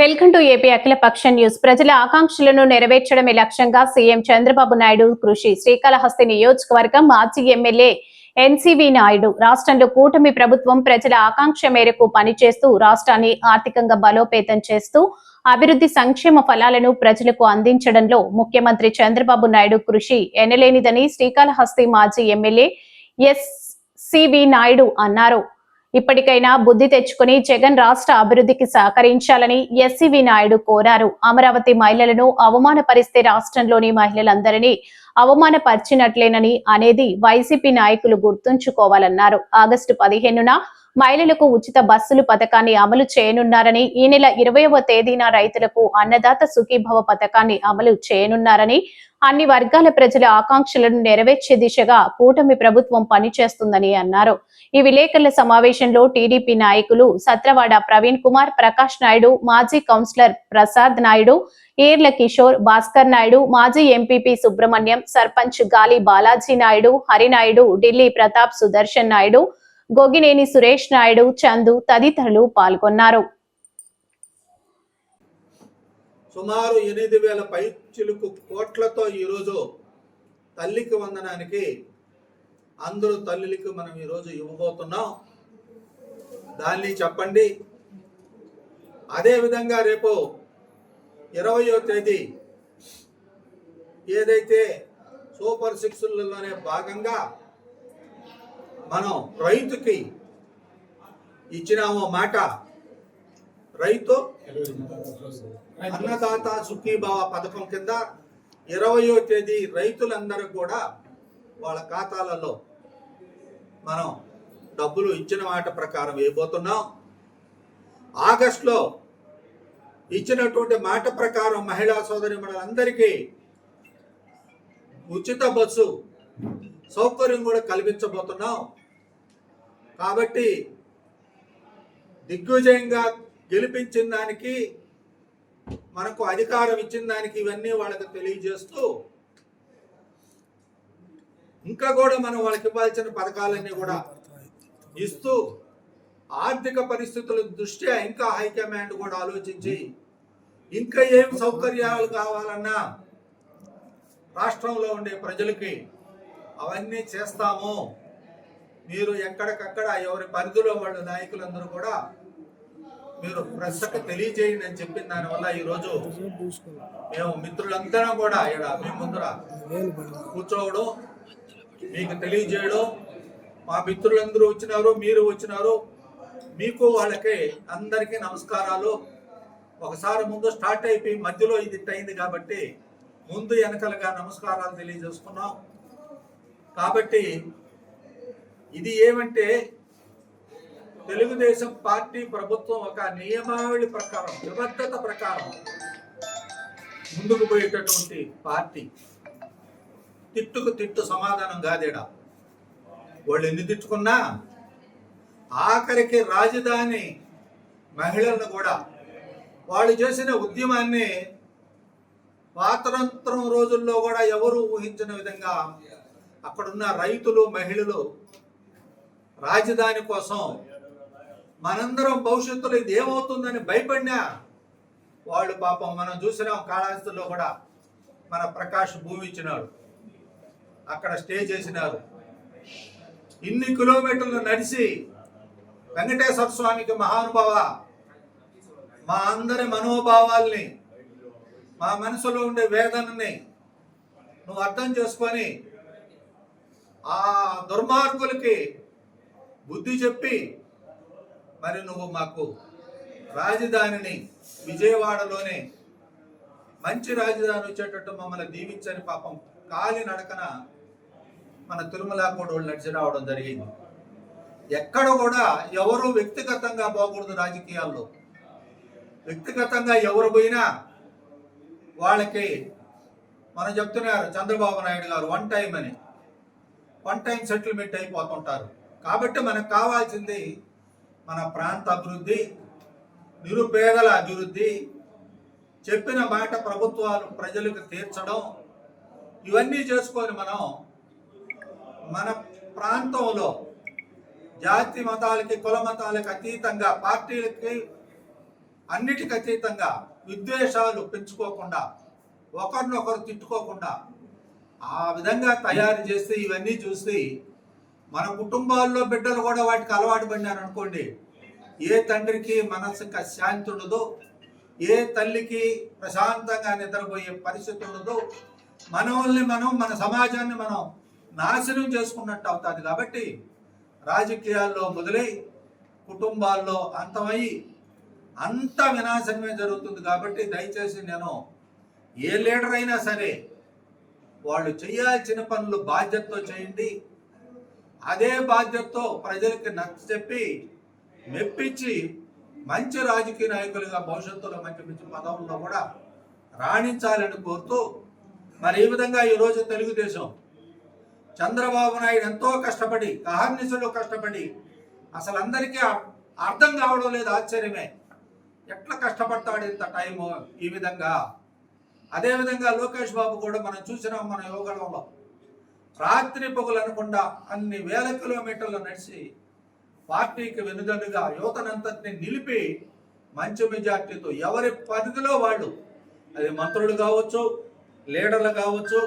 Welcome to AP అఖిలపక్ష news. ప్రజల ఆకాంక్షలను నెరవేర్చడమే లక్ష్యంగా సీఎం చంద్రబాబు నాయుడు కృషి. శ్రీకాళహస్తి నియోజకవర్గం మాజీ ఎమ్మెల్యే ఎన్సీవీ నాయుడు. రాష్ట్రంలో కూటమి ప్రభుత్వం ప్రజల ఆకాంక్ష మేరకు పనిచేస్తూ రాష్ట్రాన్ని ఆర్థికంగా బలోపేతం చేస్తూ అభివృద్ధి సంక్షేమ ఫలాలను ప్రజలకు అందించడంలో ముఖ్యమంత్రి చంద్రబాబు నాయుడు కృషి ఎనలేనిదని శ్రీకాళహస్తి మాజీ ఎమ్మెల్యే ఎస్ సివి నాయుడు అన్నారు. ఇప్పటికైనా బుద్ధి తెచ్చుకుని జగన్ రాష్ట్ర అభివృద్ధికి సహకరించాలని ఎస్సీవి నాయుడు కోరారు. అమరావతి మహిళలను అవమానపరిస్తే రాష్ట్రంలోని మహిళలందరినీ అవమానపరిచినట్లేనని అనేది వైసీపీ నాయకులు గుర్తుంచుకోవాలన్నారు. ఆగస్టు పదిహేనున మహిళలకు ఉచిత బస్సులు పథకాన్ని అమలు చేయనున్నారని ఈ నెల ఇరవైవ తేదీన రైతులకు అన్నదాత సుఖీభవ పథకాన్ని అమలు చేయనున్నారని అన్ని వర్గాల ప్రజల ఆకాంక్షలను నెరవేర్చే దిశగా కూటమి ప్రభుత్వం పనిచేస్తుందని అన్నారు. ఈ విలేకరుల సమావేశంలో టీడీపీ నాయకులు సత్రవాడ ప్రవీణ్ కుమార్ ప్రకాష్ నాయుడు మాజీ కౌన్సిలర్ ప్రసాద్ నాయుడు ఈర్ల కిషోర్ భాస్కర్ నాయుడు మాజీ ఎంపీపీ సుబ్రహ్మణ్యం సర్పంచ్ గాలి బాలాజీ నాయుడు హరినాయుడు ఢిల్లీ ప్రతాప్ సుదర్శన్ నాయుడు గోగినేని సురేష్ నాయుడు చందు తదితరులు పాల్గొన్నారు. సుమారు ఎనిమిది వేల పై చిలుకు కోట్లతో ఈరోజు తల్లికి వందనానికి అందరూ తల్లులకి మనం ఈరోజు ఇవ్వబోతున్నాం. దాన్ని చెప్పండి. అదేవిధంగా రేపు ఇరవయో తేదీ ఏదైతే సూపర్ సిక్స్లలోనే భాగంగా మనం రైతుకి ఇచ్చినామో మాట రైతు అన్నదాత సుఖీభావ పథకం కింద ఇరవయో తేదీ రైతులందరూ కూడా వాళ్ళ ఖాతాలలో మనం డబ్బులు ఇచ్చిన మాట ప్రకారం వేయబోతున్నాం. ఆగస్టులో ఇచ్చినటువంటి మాట ప్రకారం మహిళా సోదరి మనందరికీ ఉచిత బస్సు సౌకర్యం కూడా కల్పించబోతున్నాం. కాబట్టి దిగ్విజయంగా గెలిపించిన దానికి మనకు అధికారం ఇచ్చిన దానికి ఇవన్నీ వాళ్ళకి తెలియజేస్తూ ఇంకా కూడా మనం వాళ్ళకి ఇవ్వాల్సిన పథకాలన్నీ కూడా ఇస్తూ ఆర్థిక పరిస్థితుల దృష్ట్యా ఇంకా హైకమాండ్ కూడా ఆలోచించి ఇంకా ఏం సౌకర్యాలు కావాలన్నా రాష్ట్రంలో ఉండే ప్రజలకి అవన్నీ చేస్తాము. మీరు ఎక్కడికక్కడ ఎవరి పరిధిలో వాళ్ళ నాయకులందరూ కూడా మీరు ప్రశ్నకు తెలియజేయండి అని చెప్పిన దానివల్ల ఈరోజు మేము మిత్రులందరం కూడా ఇక్కడ మీ ముందర కూర్చోవడం మీకు తెలియజేయడం. మా మిత్రులందరూ వచ్చినారు మీరు వచ్చినారు. మీకు వాళ్ళకి అందరికీ నమస్కారాలు. ఒకసారి ముందు స్టార్ట్ అయిపోయి మధ్యలో ఇది అయింది కాబట్టి ముందు వెనకలుగా నమస్కారాలు తెలియజేసుకున్నాం. కాబట్టి ఇది ఏమంటే తెలుగుదేశం పార్టీ ప్రభుత్వం ఒక నియమావళి ప్రకారం నిబద్ధత ప్రకారం ముందుకు పోయేటటువంటి పార్టీ. తిట్టుకు తిట్టు సమాధానం కాదేడా? వాళ్ళు ఎన్ని తిట్టుకున్నా ఆఖరికి రాజధాని మహిళలను కూడా వాళ్ళు చేసిన ఉద్యమాన్ని స్వాతంత్రం రోజుల్లో కూడా ఎవరు ఊహించిన విధంగా అక్కడున్న రైతులు మహిళలు రాజధాని కోసం మనందరం భవిష్యత్తులో ఇది ఏమవుతుందని భయపడినా వాళ్ళు పాపం మనం చూసినాం కాళహస్తిలో కూడా మన ప్రకాష్ భూమి ఇచ్చినాడు. అక్కడ స్టే చేసినారు. ఇన్ని కిలోమీటర్లు నడిచి వెంకటేశ్వర స్వామికి మహానుభావ మా అందరి మనోభావాల్ని మా మనసులో ఉండే వేదనని నువ్వు అర్థం చేసుకొని ఆ దుర్మార్గులకి బుద్ధి చెప్పి మరి నువ్వు మాకు రాజధానిని విజయవాడలోనే మంచి రాజధాని వచ్చేటట్టు మమ్మల్ని దీవించని పాపం కాలి నడకన మన తిరుమల కూడా నడిచి రావడం జరిగింది. ఎక్కడ కూడా ఎవరు వ్యక్తిగతంగా పోకూడదు రాజకీయాల్లో. వ్యక్తిగతంగా ఎవరు పోయినా వాళ్ళకి మనం చెప్తున్నారు చంద్రబాబు నాయుడు గారు వన్ టైం అని. వన్ టైం సెటిల్మెంట్ అయిపోతుంటారు. కాబట్టి మనకు కావాల్సింది మన ప్రాంత అభివృద్ధి నిరుపేదల అభివృద్ధి చెప్పిన మాట ప్రభుత్వాలు ప్రజలకు తీర్చడం ఇవన్నీ చేసుకొని మనం మన ప్రాంతంలో జాతి మతాలకి కుల మతాలకి అతీతంగా పార్టీలకి అన్నిటికి అతీతంగా విద్వేషాలు పెంచుకోకుండా ఒకరినొకరు తిట్టుకోకుండా ఆ విధంగా తయారు చేస్తే ఇవన్నీ చూసి మన కుటుంబాల్లో బిడ్డలు కూడా వాటికి అలవాటు పడినారు అనుకోండి ఏ తండ్రికి మనసుకు శాంతి ఉండదు ఏ తల్లికి ప్రశాంతంగా నిద్రపోయే పరిస్థితి ఉండదు మనల్ని మనం మన సమాజాన్ని మనం నాశనం చేసుకున్నట్టు అవుతుంది. కాబట్టి రాజకీయాల్లో మొదలై కుటుంబాల్లో అంతమై అంత వినాశనమే జరుగుతుంది. కాబట్టి దయచేసి నేను ఏ లీడర్ అయినా సరే వాళ్ళు చేయాల్సిన పనులు బాధ్యతతో చేయండి. అదే బాధ్యతతో ప్రజలకి నచ్చ చెప్పి మెప్పించి మంచి రాజకీయ నాయకులుగా భవిష్యత్తులో మంచి మంచి పదవుల్లో కూడా రాణించాలని కోరుతూ మరి ఈ విధంగా ఈరోజు తెలుగుదేశం చంద్రబాబు నాయుడు ఎంతో కష్టపడి అహర్నిశలు కష్టపడి అసలు అందరికీ అర్థం కావడం లేదు ఆశ్చర్యమే. ఎట్లా కష్టపడతాడు ఇంత టైము ఈ విధంగా? అదేవిధంగా లోకేష్ బాబు కూడా మనం చూసినాం మన యోగంలో రాత్రి పొగలు అనకుండా అన్ని వేల కిలోమీటర్లు నడిచి పార్టీకి వెనుదన్నుగా యువతనంతటిని నిలిపి మంచి మెజార్టీతో ఎవరి పరిధిలో వాళ్ళు? అది మంత్రులు కావచ్చు లీడర్లు కావచ్చు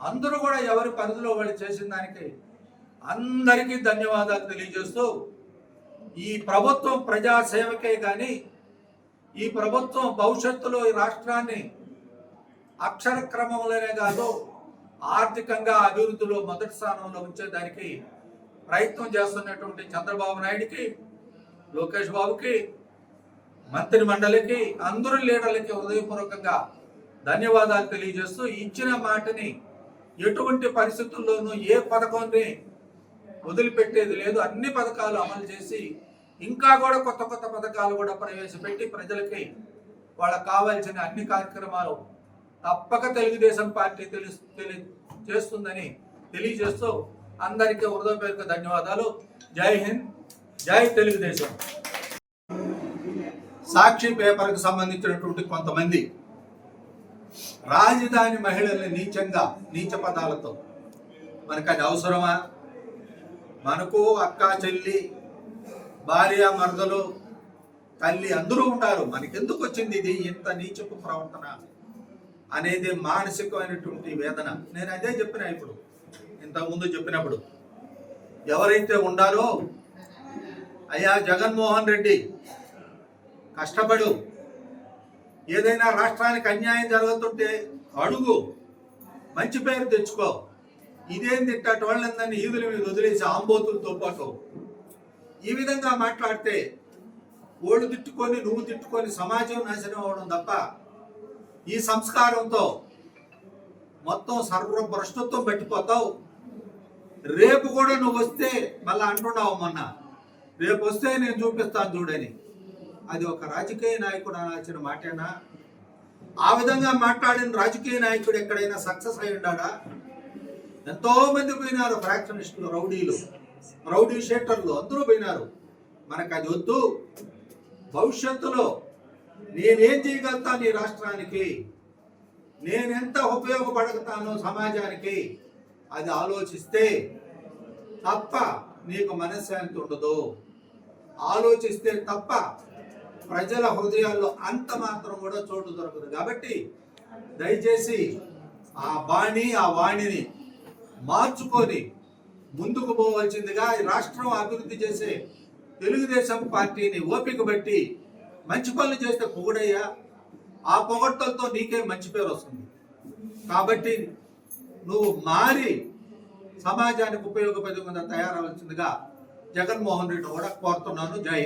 అందరూ కూడా ఎవరి పరిధిలో వాళ్ళు చేసిన దానికి అందరికీ ధన్యవాదాలు తెలియజేస్తూ ఈ ప్రభుత్వం ప్రజాసేవకే కానీ ఈ ప్రభుత్వం భవిష్యత్తులో ఈ రాష్ట్రాన్ని అక్షర క్రమంలోనే కాదు ఆర్థికంగా అభివృద్ధిలో మొదటి స్థానంలో ఉంచేదానికి ప్రయత్నం చేస్తున్నటువంటి చంద్రబాబు నాయుడికి లోకేష్ బాబుకి మంత్రి మండలికి అందరు లీడర్లకి హృదయపూర్వకంగా ధన్యవాదాలు తెలియజేస్తూ ఇచ్చిన మాటని ఎటువంటి పరిస్థితుల్లోనూ ఏ పథకాన్ని వదిలిపెట్టేది లేదు. అన్ని పథకాలు అమలు చేసి ఇంకా కూడా కొత్త కొత్త పథకాలు కూడా ప్రవేశపెట్టి ప్రజలకి వాళ్ళకి కావాల్సిన అన్ని కార్యక్రమాలు తప్పక తెలుగుదేశం పార్టీ తెలి తెలి చేస్తుందని తెలియజేస్తూ అందరికీ హృదయపూర్వక ధన్యవాదాలు. జై హింద్ జై తెలుగుదేశం. సాక్షి పేపర్కు సంబంధించినటువంటి కొంతమంది రాజధాని మహిళల్ని నీచంగా నీచ పదాలతో మనకు అది అవసరమా? మనకు అక్క చెల్లి భార్య మరదలు తల్లి అందరూ ఉంటారు మనకెందుకు వచ్చింది ఇది? ఇంత నీచపు ప్రవర్తన. అనేది మానసికమైనటువంటి వేదన. నేను అదే చెప్పిన ఇప్పుడు. ఇంతకుముందు చెప్పినప్పుడు. ఎవరైతే ఉండాలో అయ్యా జగన్మోహన్ రెడ్డి కష్టపడు. ఏదైనా రాష్ట్రానికి అన్యాయం జరుగుతుంటే అడుగు. మంచి పేరు తెచ్చుకో. ఇదేంది ఇట్టటి వాళ్ళందరినీ ఈదుల మీద వదిలేసి ఆంబోతులతో పాటు. ఈ విధంగా మాట్లాడితే ఓళ్ళు తిట్టుకొని నువ్వు తిట్టుకొని సమాజం నాశనం అవడం తప్ప ఈ సంస్కారంతో మొత్తం సర్వభ్రష్టత్వం పెట్టిపోతావు. రేపు కూడా నువ్వు వస్తే మళ్ళీ అంటున్నావు మొన్న. రేపు వస్తే నేను చూపిస్తాను చూడని. అది ఒక రాజకీయ నాయకుడు అనాల్సిన మాటేనా? ఆ విధంగా మాట్లాడిన రాజకీయ నాయకుడు ఎక్కడైనా సక్సెస్ అయి ఉన్నాడా ఎంతో మంది పోయినారు ఫ్రాక్షనిస్టులు రౌడీలు. రౌడీ షేటర్లు అందరూ పోయినారు. మనకు అది వద్దు. భవిష్యత్తులో నేనేం చేయగలుగుతాను ఈ రాష్ట్రానికి? నేనెంత ఉపయోగపడగతాను సమాజానికి? అది ఆలోచిస్తే తప్ప నీకు మనశ్శాంతి ఉండదు. ఆలోచిస్తే తప్ప ప్రజల హృదయాల్లో అంత మాత్రం కూడా చోటు దొరకదు. కాబట్టి దయచేసి ఆ బాణి ఆ వాణిని మార్చుకొని ముందుకు పోవలసిందిగా ఈ రాష్ట్రం అభివృద్ధి చేసే తెలుగుదేశం పార్టీని ఓపిక బట్టి మంచి పనులు చేస్తే పొగుడయ్యా. ఆ పొగడ్తలతో నీకే మంచి పేరు వస్తుంది. కాబట్టి నువ్వు మారి సమాజానికి ఉపయోగపడకుండా తయారవలసిందిగా జగన్మోహన్ రెడ్డి కూడా కోరుతున్నాను. జై